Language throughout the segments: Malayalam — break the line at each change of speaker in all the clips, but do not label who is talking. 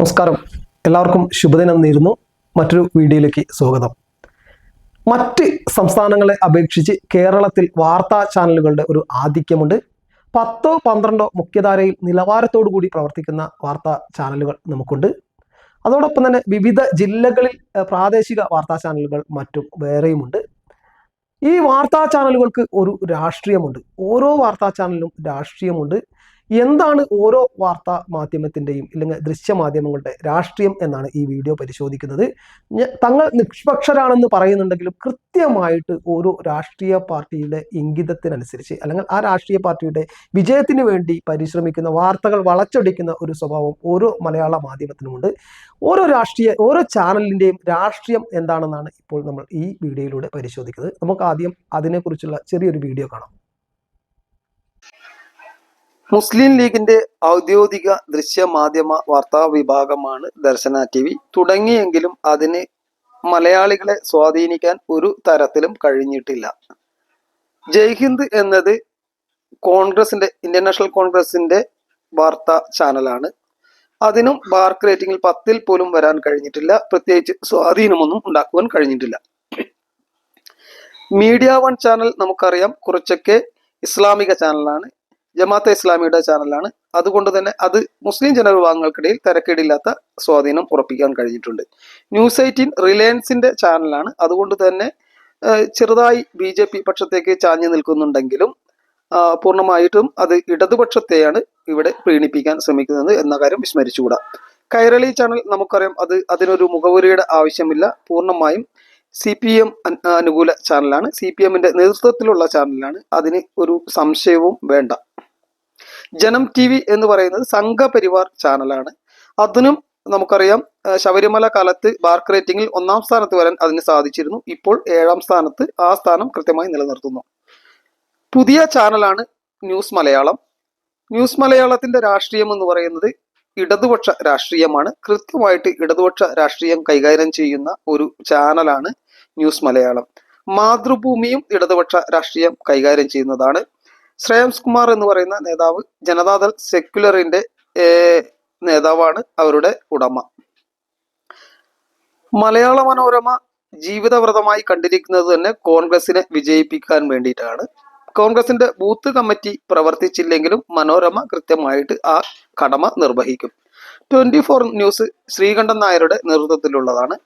നമസ്കാരം. എല്ലാവർക്കും ശുഭദിനം നേരുന്നു. മറ്റൊരു വീഡിയോയിലേക്ക് സ്വാഗതം. മറ്റ് സംസ്ഥാനങ്ങളെ അപേക്ഷിച്ച് കേരളത്തിൽ വാർത്താ ചാനലുകളുടെ ഒരു ആധിക്യമുണ്ട്. പത്തോ പന്ത്രണ്ടോ മുഖ്യധാരയിൽ നിലവാരത്തോടു കൂടി പ്രവർത്തിക്കുന്ന വാർത്താ ചാനലുകൾ നമുക്കുണ്ട്. അതോടൊപ്പം തന്നെ വിവിധ ജില്ലകളിൽ പ്രാദേശിക വാർത്താ ചാനലുകൾ മറ്റും വേറെയുമുണ്ട്. ഈ വാർത്താ ചാനലുകൾക്ക് ഒരു രാഷ്ട്രീയമുണ്ട്. ഓരോ വാർത്താ ചാനലിനും രാഷ്ട്രീയമുണ്ട്. എന്താണ് ഓരോ വാർത്താ മാധ്യമത്തിന്റെയും അല്ലെങ്കിൽ ദൃശ്യമാധ്യമങ്ങളുടെ രാഷ്ട്രീയം എന്നാണ് ഈ വീഡിയോ പരിശോധിക്കുന്നത്. തങ്ങൾ നിഷ്പക്ഷരാണെന്ന് പറയുന്നുണ്ടെങ്കിലും കൃത്യമായിട്ട് ഓരോ രാഷ്ട്രീയ പാർട്ടിയുടെ ഇംഗിതത്തിനനുസരിച്ച് അല്ലെങ്കിൽ ആ രാഷ്ട്രീയ പാർട്ടിയുടെ വിജയത്തിന് വേണ്ടി പരിശ്രമിക്കുന്ന വാർത്തകൾ വളച്ചൊടിക്കുന്ന ഒരു സ്വഭാവം ഓരോ മലയാള മാധ്യമത്തിനുമുണ്ട്. ഓരോ രാഷ്ട്രീയ ഓരോ ചാനലിന്റെയും രാഷ്ട്രീയം എന്താണെന്നാണ് ഇപ്പോൾ നമ്മൾ ഈ വീഡിയോയിലൂടെ പരിശോധിക്കുന്നത്. നമുക്ക് ആദ്യം അതിനെക്കുറിച്ചുള്ള ചെറിയൊരു വീഡിയോ കാണാം.
മുസ്ലിം ലീഗിന്റെ ഔദ്യോഗിക ദൃശ്യ മാധ്യമ വാർത്താ വിഭാഗമാണ് ദർശന ടി വി. തുടങ്ങിയെങ്കിലും അതിന് മലയാളികളെ സ്വാധീനിക്കാൻ ഒരു തരത്തിലും കഴിഞ്ഞിട്ടില്ല. ജയ്ഹിന്ദ് എന്നത് കോൺഗ്രസിന്റെ ഇന്ത്യൻ നാഷണൽ കോൺഗ്രസിന്റെ വാർത്താ ചാനലാണ്. അതിനും ബാർക്ക് റേറ്റിംഗിൽ പത്തിൽ പോലും വരാൻ കഴിഞ്ഞിട്ടില്ല. പ്രത്യേകിച്ച് സ്വാധീനമൊന്നും ഉണ്ടാക്കുവാൻ കഴിഞ്ഞിട്ടില്ല. മീഡിയ വൺ ചാനൽ നമുക്കറിയാം. കുറച്ചൊക്കെ ഇസ്ലാമിക ചാനലാണ്. ജമാഅത്തെ ഇസ്ലാമിയുടെ ചാനലാണ്. അതുകൊണ്ട് തന്നെ അത് മുസ്ലിം ജനവിഭാഗങ്ങൾക്കിടയിൽ തിരക്കേടില്ലാത്ത സ്വാധീനം ഉറപ്പിക്കാൻ കഴിഞ്ഞിട്ടുണ്ട്. ന്യൂസ് എയ്റ്റീൻ റിലയൻസിന്റെ ചാനലാണ്. അതുകൊണ്ട് തന്നെ ചെറുതായി ബി ജെ പി പക്ഷത്തേക്ക് ചാഞ്ഞു നിൽക്കുന്നുണ്ടെങ്കിലും പൂർണമായിട്ടും അത് ഇടതുപക്ഷത്തെയാണ് ഇവിടെ പ്രീണിപ്പിക്കാൻ ശ്രമിക്കുന്നത് എന്ന കാര്യം വിസ്മരിച്ചുകൂടാ. കൈരളി ചാനൽ നമുക്കറിയാം അത് അതിനൊരു മുഖവുരയുടെ ആവശ്യമില്ല. പൂർണമായും സി പി എം അനുകൂല ചാനലാണ്. സി പി എമ്മിന്റെ നേതൃത്വത്തിലുള്ള ചാനലാണ്. അതിന് ഒരു സംശയവും വേണ്ട. ജനം ടി വി എന്ന് പറയുന്നത് സംഘപരിവാർ ചാനലാണ്. അതിനും നമുക്കറിയാം ശബരിമല കാലത്ത് ബാർക്ക് റേറ്റിംഗിൽ ഒന്നാം സ്ഥാനത്ത് വരാൻ അതിന് സാധിച്ചിരുന്നു. ഇപ്പോൾ ഏഴാം സ്ഥാനത്ത് ആ സ്ഥാനം കൃത്യമായി നിലനിർത്തുന്നു. പുതിയ ചാനലാണ് ന്യൂസ് മലയാളം. ന്യൂസ് മലയാളത്തിന്റെ രാഷ്ട്രീയം എന്ന് പറയുന്നത് ഇടതുപക്ഷ രാഷ്ട്രീയമാണ്. കൃത്യമായിട്ട് ഇടതുപക്ഷ രാഷ്ട്രീയം കൈകാര്യം ചെയ്യുന്ന ഒരു ചാനലാണ് ന്യൂസ് മലയാളം. മാതൃഭൂമിയും ഇടതുപക്ഷ രാഷ്ട്രീയം കൈകാര്യം ചെയ്യുന്നതാണ്. ശ്രേയംസ് കുമാർ എന്ന് പറയുന്ന നേതാവ് ജനതാദൾ സെക്യുലറിന്റെ നേതാവാണ് അവരുടെ ഉടമ. മലയാള മനോരമ ജീവിതവ്രതമായി കണ്ടിരിക്കുന്നത് തന്നെ കോൺഗ്രസിനെ വിജയിപ്പിക്കാൻ വേണ്ടിയിട്ടാണ്. കോൺഗ്രസിന്റെ ബൂത്ത് കമ്മിറ്റി പ്രവർത്തിച്ചില്ലെങ്കിലും മനോരമ കൃത്യമായിട്ട് ആ കടമ നിർവഹിക്കും. ട്വന്റി ഫോർ ന്യൂസ് ശ്രീകണ്ഠൻ നായരുടെ നേതൃത്വത്തിലുള്ളതാണ്.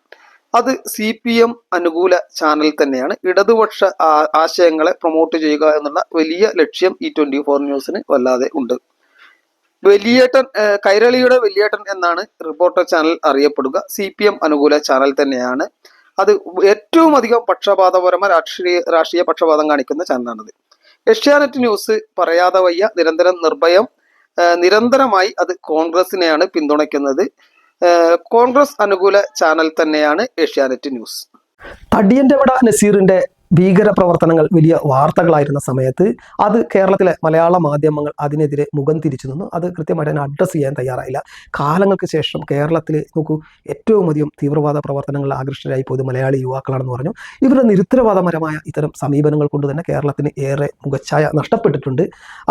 അത് സി പി എം അനുകൂല ചാനൽ തന്നെയാണ്. ഇടതുപക്ഷ ആശയങ്ങളെ പ്രൊമോട്ട് ചെയ്യുക എന്നുള്ള വലിയ ലക്ഷ്യം ഈ ട്വന്റി ഫോർ ന്യൂസിന് വല്ലാതെ ഉണ്ട്. വലിയേട്ടൻ കൈരളിയുടെ വലിയേട്ടൻ എന്നാണ് റിപ്പോർട്ടർ ചാനൽ അറിയപ്പെടുക. സി പി എം അനുകൂല ചാനൽ തന്നെയാണ്. അത് ഏറ്റവും അധികം പക്ഷപാതപരമായ രാഷ്ട്രീയ രാഷ്ട്രീയ പക്ഷപാതം കാണിക്കുന്ന ചാനലാണത് ഏഷ്യാനെറ്റ് ന്യൂസ് പറയാതെ വയ്യ. നിരന്തരം നിർഭയം നിരന്തരമായി അത് കോൺഗ്രസിനെയാണ് പിന്തുണയ്ക്കുന്നത്. കോൺഗ്രസ് അനുകൂല ചാനൽ തന്നെയാണ് ഏഷ്യാനെറ്റ് ന്യൂസ്.
തടിയന്റെ വട നസീറിന്റെ ഭീകര പ്രവർത്തനങ്ങൾ വലിയ വാർത്തകളായിരുന്ന സമയത്ത് അത് കേരളത്തിലെ മലയാള മാധ്യമങ്ങൾ അതിനെതിരെ മുഖം തിരിച്ചു നിന്നു. അത് കൃത്യമായിട്ട് തന്നെ അഡ്രസ്സ് ചെയ്യാൻ തയ്യാറായില്ല. കാലങ്ങൾക്ക് ശേഷം കേരളത്തിൽ നോക്കൂ ഏറ്റവും അധികം തീവ്രവാദ പ്രവർത്തനങ്ങളിൽ ആകൃഷ്ടരായി പോയത് മലയാളി യുവാക്കളാണെന്ന് പറഞ്ഞു. ഇവരുടെ നിരുത്തരവാദപരമായ ഇത്തരം സമീപനങ്ങൾ കൊണ്ട് തന്നെ കേരളത്തിന് ഏറെ മുഖച്ഛായ നഷ്ടപ്പെട്ടിട്ടുണ്ട്.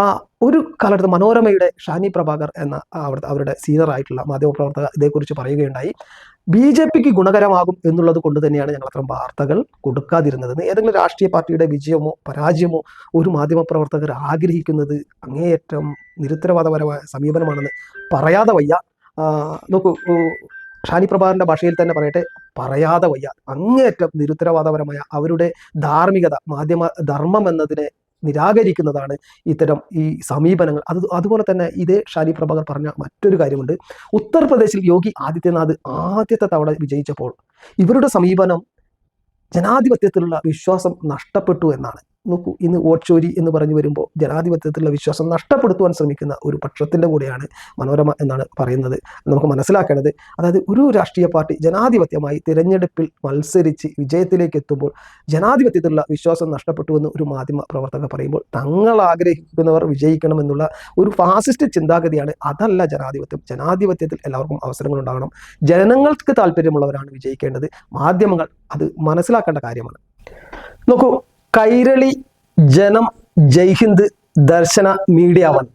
ആ ഒരു കാലത്ത് മനോരമയുടെ ഷാനി പ്രഭാകർ എന്ന അവിടുത്തെ അവരുടെ സീനിയർ ആയിട്ടുള്ള മാധ്യമപ്രവർത്തക ഇതേക്കുറിച്ച് പറയുകയുണ്ടായി. ബി ജെ പിക്ക് ഗുണകരമാകും എന്നുള്ളത് കൊണ്ട് തന്നെയാണ് ഞങ്ങൾ അത്തരം വാർത്തകൾ കൊടുക്കാതിരുന്നത് ഏതെങ്കിലും രാഷ്ട്രീയ പാർട്ടിയുടെ വിജയമോ പരാജയമോ ഒരു മാധ്യമപ്രവർത്തകർ ആഗ്രഹിക്കുന്നത് അങ്ങേയറ്റം നിരുത്തരവാദപരമായ സമീപനമാണെന്ന് പറയാതെ വയ്യ. നോക്കൂ ഷാനി പ്രഭാകറിന്റെ ഭാഷയിൽ തന്നെ പറയട്ടെ പറയാതെ വയ്യ. അങ്ങേയറ്റം നിരുത്തരവാദപരമായ അവരുടെ ധാർമ്മികത മാധ്യമ ധർമ്മം എന്നതിനെ നിരാകരിക്കുന്നതാണ് ഇത്തരം ഈ സമീപനങ്ങൾ. അത് അതുപോലെ തന്നെ ഇതേ ഷാലി പ്രഭാകർ പറഞ്ഞ മറ്റൊരു കാര്യമുണ്ട്. ഉത്തർപ്രദേശിൽ യോഗി ആദിത്യനാഥ് ആദ്യത്തെ തവണ വിജയിച്ചപ്പോൾ ഇവരുടെ സമീപനം ജനാധിപത്യത്തിലുള്ള വിശ്വാസം നഷ്ടപ്പെട്ടു എന്നാണ്. നോക്കൂ ഇന്ന് വോട്ട് ചോരി എന്ന് പറഞ്ഞു വരുമ്പോൾ ജനാധിപത്യത്തിലുള്ള വിശ്വാസം നഷ്ടപ്പെടുത്തുവാൻ ശ്രമിക്കുന്ന ഒരു പക്ഷത്തിന്റെ കൂടെയാണ് മനോരമ എന്നാണ് പറയുന്നത്. നമുക്ക് മനസ്സിലാക്കേണ്ടത് അതായത് ഒരു രാഷ്ട്രീയ പാർട്ടി ജനാധിപത്യമായി തിരഞ്ഞെടുപ്പിൽ മത്സരിച്ച് വിജയത്തിലേക്ക് എത്തുമ്പോൾ ജനാധിപത്യത്തിലുള്ള വിശ്വാസം നഷ്ടപ്പെട്ടു എന്ന് ഒരു മാധ്യമ പ്രവർത്തകർ പറയുമ്പോൾ തങ്ങൾ ആഗ്രഹിക്കുന്നവർ വിജയിക്കണമെന്നുള്ള ഒരു ഫാസിസ്റ്റ് ചിന്താഗതിയാണ്. അതല്ല ജനാധിപത്യം. ജനാധിപത്യത്തിൽ എല്ലാവർക്കും അവസരങ്ങൾ ഉണ്ടാകണം. ജനങ്ങൾക്ക് താല്പര്യമുള്ളവരാണ് വിജയിക്കേണ്ടത്. മാധ്യമങ്ങൾ അത് മനസ്സിലാക്കേണ്ട കാര്യമാണ്. നോക്കൂ കൈരളി ജനം ജയ്ഹിന്ദ് ദർശന മീഡിയ വൺ.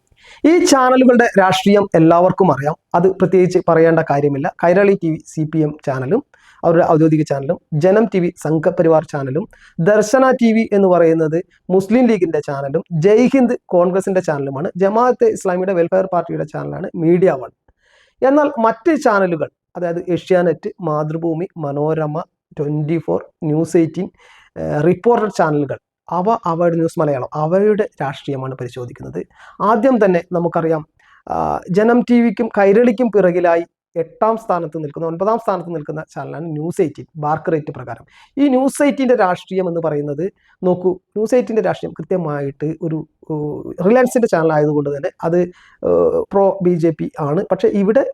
ഈ ചാനലുകളുടെ രാഷ്ട്രീയം എല്ലാവർക്കും അറിയാം. അത് പ്രത്യേകിച്ച് പറയേണ്ട കാര്യമില്ല. Kairali T V C P M ചാനലും അവരുടെ ഔദ്യോഗിക ചാനലും ജനം ടി വി സംഘപരിവാർ ചാനലും ദർശന ടി വി എന്ന് പറയുന്നത് മുസ്ലിം ലീഗിന്റെ ചാനലും ജയ്ഹിന്ദ് കോൺഗ്രസിന്റെ ചാനലുമാണ് ജമാഅത്തെ ഇസ്ലാമിയുടെ വെൽഫെയർ പാർട്ടിയുടെ ചാനലാണ് മീഡിയ വൺ. എന്നാൽ മറ്റ് ചാനലുകൾ അതായത് Asianet Mathrubhumi Manorama twenty four news eighteen reporter ചാനലുകൾ അവ അവയുടെ ന്യൂസ് മലയാളം. അവയുടെ രാഷ്ട്രീയമാണ് പരിശോധിക്കുന്നത്. ആദ്യം തന്നെ നമുക്കറിയാം ജനം ടി വിക്കും കൈരളിക്കും പിറകിലായി എട്ടാം സ്ഥാനത്ത് നിൽക്കുന്ന ഒൻപതാം സ്ഥാനത്ത് നിൽക്കുന്ന ചാനലാണ് ന്യൂസ് എയ്റ്റീൻ ബാർക്ക് റേറ്റ് പ്രകാരം. ഈ ന്യൂസ് എയ്റ്റീന്റെ രാഷ്ട്രീയം എന്ന് പറയുന്നത് നോക്കൂ ന്യൂസ് എയ്റ്റീന്റെ രാഷ്ട്രീയം കൃത്യമായിട്ട് ഒരു റിലയൻസിന്റെ ചാനൽ ആയതുകൊണ്ട് തന്നെ അത് പ്രോ ബി ജെ പി ആണ്. പക്ഷേ ഇവിടെ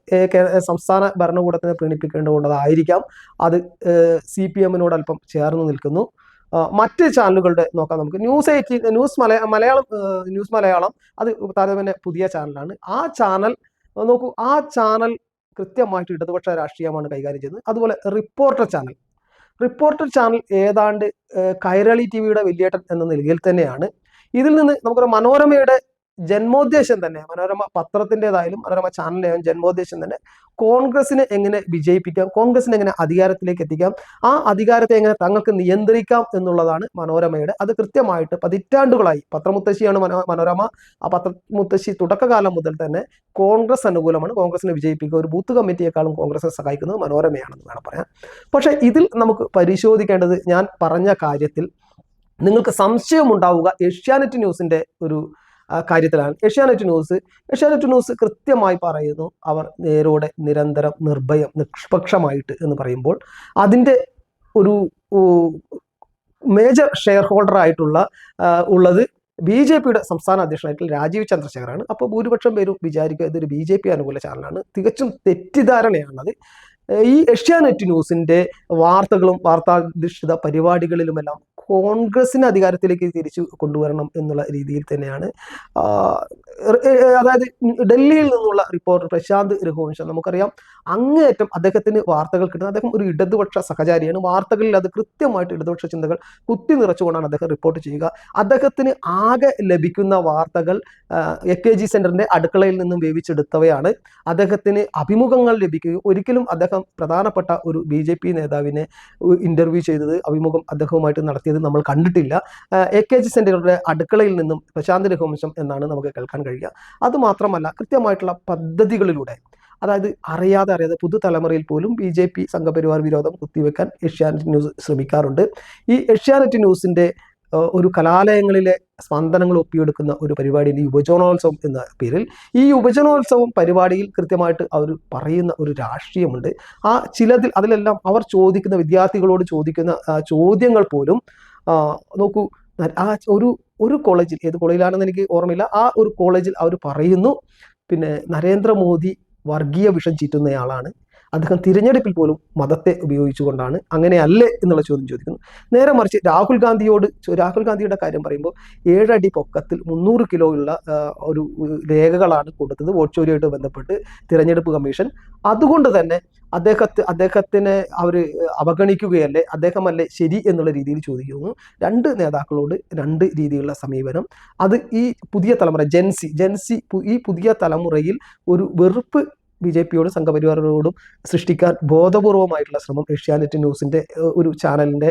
സംസ്ഥാന ഭരണകൂടത്തിനെ പ്രീണിപ്പിക്കേണ്ടതുകൊണ്ടതായിരിക്കാം. അത് സി പി എമ്മിനോട് അല്പം ചേർന്ന് നിൽക്കുന്നു. മറ്റ് ചാനലുകളുടെ നോക്കാം നമുക്ക്. News eighteen news Malayalam Malayalam news Malayalam അത് താരതമ്യേന പുതിയ ചാനലാണ്. ആ ചാനൽ നോക്കൂ ആ ചാനൽ കൃത്യമായിട്ട് ഇടതുപക്ഷ രാഷ്ട്രീയമാണ് കൈകാര്യം ചെയ്യുന്നത്. അതുപോലെ റിപ്പോർട്ടർ ചാനൽ. റിപ്പോർട്ടർ ചാനൽ ഏതാണ്ട് കൈരളി ടി വിയുടെ വലിയേട്ടൻ എന്ന നിലയിൽ തന്നെയാണ്. ഇതിൽ നിന്ന് നമുക്കൊരു മനോരമയുടെ ജന്മോദ്ദേശം തന്നെ മനോരമ പത്രത്തിന്റെതായാലും മനോരമ ചാനലിന്റെയും ജന്മോദ്ദേശം തന്നെ കോൺഗ്രസിനെ എങ്ങനെ വിജയിപ്പിക്കാം കോൺഗ്രസിനെ എങ്ങനെ അധികാരത്തിലേക്ക് എത്തിക്കാം ആ അധികാരത്തെ എങ്ങനെ തങ്ങൾക്ക് നിയന്ത്രിക്കാം എന്നുള്ളതാണ് മനോരമയുടെ അത് കൃത്യമായിട്ട് പതിറ്റാണ്ടുകളായി. പത്രമുത്തശ്ശിയാണ് മനോ മനോരമ ആ പത്രമുത്തശ്ശി തുടക്കകാലം മുതൽ തന്നെ കോൺഗ്രസ് അനുകൂലമാണ് കോൺഗ്രസിനെ വിജയിപ്പിക്കുക. ഒരു ബൂത്ത് കമ്മിറ്റിയെക്കാളും കോൺഗ്രസിനെ സഹായിക്കുന്നത് മനോരമയാണെന്ന് വേണം പറയാം പക്ഷേ ഇതിൽ നമുക്ക് പരിശോധിക്കേണ്ടത് ഞാൻ പറഞ്ഞ കാര്യത്തിൽ നിങ്ങൾക്ക് സംശയമുണ്ടാവുക ഏഷ്യാനെറ്റ് ന്യൂസിന്റെ ഒരു കാര്യത്തിലാണ്. ഏഷ്യാനെറ്റ് ന്യൂസ് ഏഷ്യാനെറ്റ് ന്യൂസ് കൃത്യമായി പറയുന്നു അവർ നേരോടെ നിരന്തരം നിർഭയം നിഷ്പക്ഷമായിട്ട് എന്ന് പറയുമ്പോൾ അതിന്റെ ഒരു മേജർ ഷെയർ ഹോൾഡർ ആയിട്ടുള്ള ഉള്ളത് ബി ജെ പിയുടെ സംസ്ഥാന അധ്യക്ഷനായിട്ടുള്ള രാജീവ് ചന്ദ്രശേഖറാണ് അപ്പോൾ ഭൂരിപക്ഷം പേരും വിചാരിക്കുക ഇതൊരു ബി ജെ പി അനുകൂല ചാനലാണ്. തികച്ചും തെറ്റിദ്ധാരണയാണത്. ഈ ഏഷ്യാനെറ്റ് ന്യൂസിന്റെ വാർത്തകളും വാർത്താധിഷ്ഠിത പരിപാടികളിലുമെല്ലാം കോൺഗ്രസിനെ അധികാരത്തിലേക്ക് തിരിച്ചു കൊണ്ടുവരണം എന്നുള്ള രീതിയിൽ തന്നെയാണ്. അതായത് ഡൽഹിയിൽ നിന്നുള്ള റിപ്പോർട്ടർ പ്രശാന്ത് രഘുവംശ. നമുക്കറിയാം അങ്ങേയറ്റം അദ്ദേഹത്തിന് വാർത്തകൾ കിട്ടുന്നത് അദ്ദേഹം ഒരു ഇടതുപക്ഷ സഹചാരിയാണ്. വാർത്തകളിൽ അത് കൃത്യമായിട്ട് ഇടതുപക്ഷ ചിന്തകൾ കുത്തി നിറച്ചുകൊണ്ടാണ് അദ്ദേഹം റിപ്പോർട്ട് ചെയ്യുക. അദ്ദേഹത്തിന് ആകെ ലഭിക്കുന്ന വാർത്തകൾ എ കെ ജി സെന്ററിന്റെ അടുക്കളയിൽ നിന്നും വേവിച്ചെടുത്തവയാണ്. അദ്ദേഹത്തിന് അഭിമുഖങ്ങൾ ലഭിക്കുകയും ഒരിക്കലും അദ്ദേഹം പ്രധാനപ്പെട്ട ഒരു ബി ജെ പി നേതാവിനെ ഇന്റർവ്യൂ ചെയ്തത് അഭിമുഖം അദ്ദേഹവുമായിട്ട് നടത്തിയത് നമ്മൾ കണ്ടിട്ടില്ല. എ കെ ജി സെന്ററുടെ അടുക്കളയിൽ നിന്നും പ്രശാന്ത് രഘുവംശം എന്നാണ് നമുക്ക് കേൾക്കാൻ കഴിയുക. അതുമാത്രമല്ല കൃത്യമായിട്ടുള്ള പദ്ധതികളിലൂടെ അതായത് അറിയാതെ അറിയാതെ പുതുതലമുറയിൽ പോലും ബി ജെ പി സംഘപരിവാർ വിരോധം കുത്തിവെക്കാൻ ഏഷ്യാനെറ്റ് ന്യൂസ് ശ്രമിക്കാറുണ്ട്. ഈ ഏഷ്യാനെറ്റ് ന്യൂസിന്റെ ഏഹ്, ഒരു കലാലയങ്ങളിലെ സ്പന്ദനങ്ങൾ ഒപ്പിയെടുക്കുന്ന ഒരു പരിപാടിയിൽ ഈ യുവജനോത്സവം എന്ന പേരിൽ ഈ യുവജനോത്സവം പരിപാടിയിൽ കൃത്യമായിട്ട് അവർ പറയുന്ന ഒരു രാഷ്ട്രീയമുണ്ട്. ആ ചിലതിൽ അതിലെല്ലാം അവർ ചോദിക്കുന്ന വിദ്യാർത്ഥികളോട് ചോദിക്കുന്ന ചോദ്യങ്ങൾ പോലും നോക്കൂ ആ ഒരു ഒരു കോളേജിൽ ഏത് കോളേജിലാണെന്ന് എനിക്ക് ഓർമ്മയില്ല ആ ഒരു കോളേജിൽ അവർ പറയുന്നു പിന്നെ നരേന്ദ്രമോദി വർഗീയ വിഷം ചീറ്റുന്നയാളാണ്. അദ്ദേഹം തിരഞ്ഞെടുപ്പിൽ പോലും മതത്തെ ഉപയോഗിച്ചുകൊണ്ടാണ് അങ്ങനെയല്ലേ എന്നുള്ള ചോദ്യം ചോദിക്കുന്നു. നേരെ മറിച്ച് രാഹുൽ ഗാന്ധിയോട് രാഹുൽ ഗാന്ധിയുടെ കാര്യം പറയുമ്പോൾ ഏഴടി പൊക്കത്തിൽ മുന്നൂറ് കിലോ ഉള്ള ഒരു രേഖകളാണ് കൊടുത്തത്. വോട്ട് ചോരിയായിട്ട് ബന്ധപ്പെട്ട് തിരഞ്ഞെടുപ്പ് കമ്മീഷൻ. അതുകൊണ്ട് തന്നെ അദ്ദേഹത്തെ അദ്ദേഹത്തിനെ അവർ അവഗണിക്കുകയല്ലേ അദ്ദേഹമല്ലേ ശരി എന്നുള്ള രീതിയിൽ ചോദിക്കുന്നു. രണ്ട് നേതാക്കളോട് രണ്ട് രീതിയിലുള്ള സമീപനം. അത് ഈ പുതിയ തലമുറ ജെൻസി ജെൻസി ഈ പുതിയ തലമുറയിൽ ഒരു വെറുപ്പ് ബി ജെ പിയോടും സംഘപരിവാറിനോടും സൃഷ്ടിക്കാൻ ബോധപൂർവമായിട്ടുള്ള ശ്രമം ഏഷ്യാനെറ്റ് ന്യൂസിന്റെ ഒരു ചാനലിന്റെ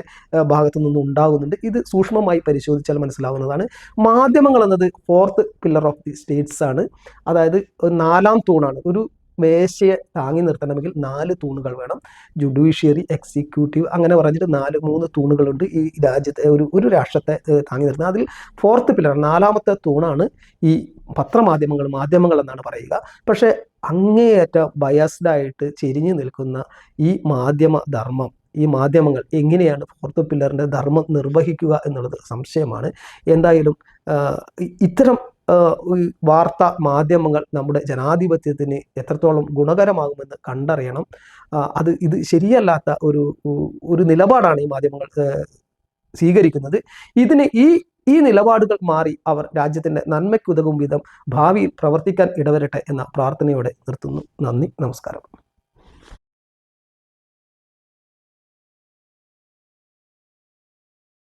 ഭാഗത്തു നിന്നും ഉണ്ടാകുന്നുണ്ട്. ഇത് സൂക്ഷ്മമായി പരിശോധിച്ചാൽ മനസ്സിലാവുന്നതാണ്. മാധ്യമങ്ങൾ എന്നത് fourth pillar of the states ആണ്. അതായത് നാലാം തൂണാണ്. ഒരു മേശയെ താങ്ങി നിർത്തണമെങ്കിൽ നാല് തൂണുകൾ വേണം. ജുഡീഷ്യറി എക്സിക്യൂട്ടീവ് അങ്ങനെ പറഞ്ഞിട്ട് നാല് മൂന്ന് തൂണുകളുണ്ട് ഈ രാജ്യത്തെ ഒരു ഒരു രാഷ്ട്രത്തെ താങ്ങി നിർത്തുന്നത്. അതിൽ ഫോർത്ത് പില്ലർ നാലാമത്തെ തൂണാണ് ഈ പത്രമാധ്യമങ്ങൾ മാധ്യമങ്ങൾ എന്നാണ് പറയുക. പക്ഷേ അങ്ങേയറ്റ ബയസ്ഡ് ആയിട്ട് ചെരിഞ്ഞു നിൽക്കുന്ന ഈ മാധ്യമ ധർമ്മം ഈ മാധ്യമങ്ങൾ എങ്ങനെയാണ് ഫോർത്ത് പില്ലറിന്റെ ധർമ്മം നിർവഹിക്കുക എന്നുള്ളത് സംശയമാണ്. എന്തായാലും ഇത്തരം വാർത്താ മാധ്യമങ്ങൾ നമ്മുടെ ജനാധിപത്യത്തിന് എത്രത്തോളം ഗുണകരമാകുമെന്ന് കണ്ടറിയണം. അത് ഇത് ശരിയല്ലാത്ത ഒരു ഒരു നിലപാടാണ് ഈ മാധ്യമങ്ങൾ സ്വീകരിക്കുന്നത്. ഇതിന് ഈ ഈ നിലപാടുകൾ മാറി അവർ രാജ്യത്തിന്റെ നന്മയ്ക്കുതകും വിധം ഭാവിയിൽ പ്രവർത്തിക്കാൻ ഇടവരട്ടെ എന്ന പ്രാർത്ഥനയോടെ നിർത്തുന്നു. നന്ദി നമസ്കാരം.